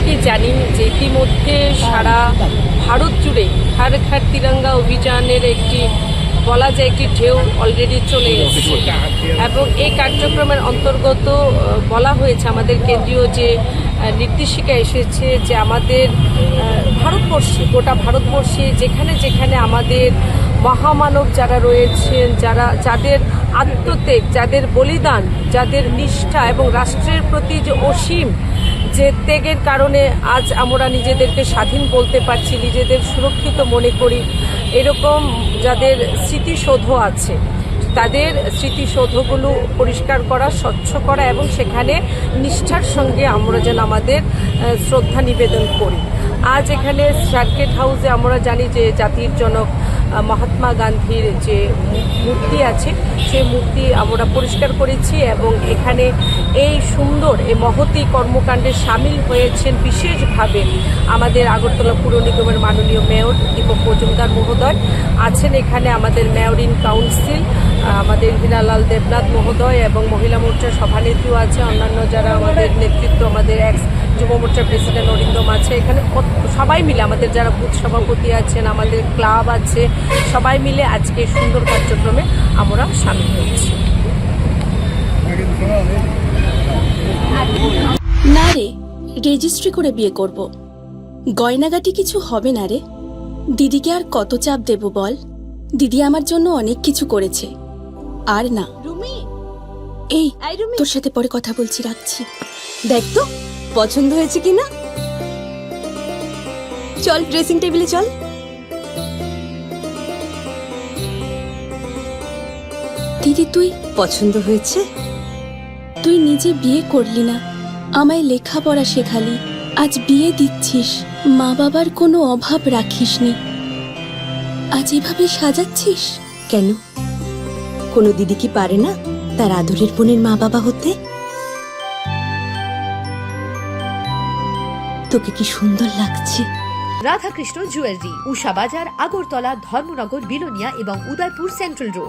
প্রত্যেকেই জানি যে ইতিমধ্যে সারা ভারত জুড়ে হর ঘর তিরঙ্গা অভিযানের একটি, বলা যায় একটি ঢেউ অলরেডি চলে এসেছে। এবং এই কার্যক্রমের অন্তর্গত বলা হয়েছে আমাদের কেন্দ্রীয় যে নির্দেশিকা এসেছে যে আমাদের ভারতবর্ষে, গোটা ভারতবর্ষে যেখানে যেখানে আমাদের মহামানব যারা রয়েছেন, যারা, যাদের আত্মত্যাগ, যাদের বলিদান, যাদের নিষ্ঠা এবং রাষ্ট্রের প্রতি যে অসীম যে ত্যাগের কারণে আজ আমরা নিজেদেরকে স্বাধীন বলতে পারছি, নিজেদের সুরক্ষিত মনে করি, এরকম যাদের স্মৃতিসৌধ আছে, তাদের স্মৃতিসৌধগুলো পরিষ্কার করা, স্বচ্ছ করা এবং সেখানে নিষ্ঠার সঙ্গে আমরা যেন আমাদের শ্রদ্ধা নিবেদন করি। আজ এখানে সার্কেট হাউসে আমরা জানি যে জাতির জনক মহাত্মা গান্ধীর যে মূর্তি আছে, সেই মূর্তি আমরা পরিষ্কার করেছি এবং এখানে এই সুন্দর, এই মহতি কর্মকাণ্ডে সামিল হয়েছেন বিশেষভাবে আমাদের আগরতলা পুর নিগমের মাননীয় মেয়র দীপক মজুমদার মহোদয়, আছেন এখানে আমাদের মেয়র ইন কাউন্সিল আমাদের হীরালাল দেবনাথ মহোদয় এবং মহিলা মোর্চার সভানেত্রীও আছে, অন্যান্য যারা আমাদের নেতৃত্ব, আমাদের এক্স যুব মোর্চার প্রেসিডেন্ট অরিন্দম আছে, এখানে সবাই মিলে আমাদের যারা বুথ সভাপতি আছেন, আমাদের ক্লাব আছে সবাই মিলে আজকে সুন্দর কার্যক্রমে আমরা সামিল হয়েছি। না রে রেজিস্ট্রি করে বিয়ে করব। গয়নাগাটি কিছু হবে না রে। দিদিকে আর কত চাপ দেব বল? দিদি আমার জন্য অনেক কিছু করেছে। আর না। রুমি। এই আই তোর সাথে পরে কথা বলছি রাখছি। দেখ তো পছন্দ হয়েছে কিনা? চল ড্রেসিং টেবিলে চল। দিদি, তুই পছন্দ হয়েছে? তুই নিজে বিয়ে করলি না। আমায় লেখাপড়া শেখালি। আজ বিয়ে দিচ্ছিস। মা বাবার কোনো অভাব রাখিসনি। আজ এভাবে সাজাচ্ছিস? কেন? কোনো দিদি কি পারে না তার আদরের বোনের মা বাবা হতে? তোকে কি সুন্দর লাগছে? রাধাকৃষ্ণ জুয়েলারি, উষা বাজার, আগরতলা, ধর্মনগর, বিলোনিয়া এবং উদয়পুর সেন্ট্রাল রোড।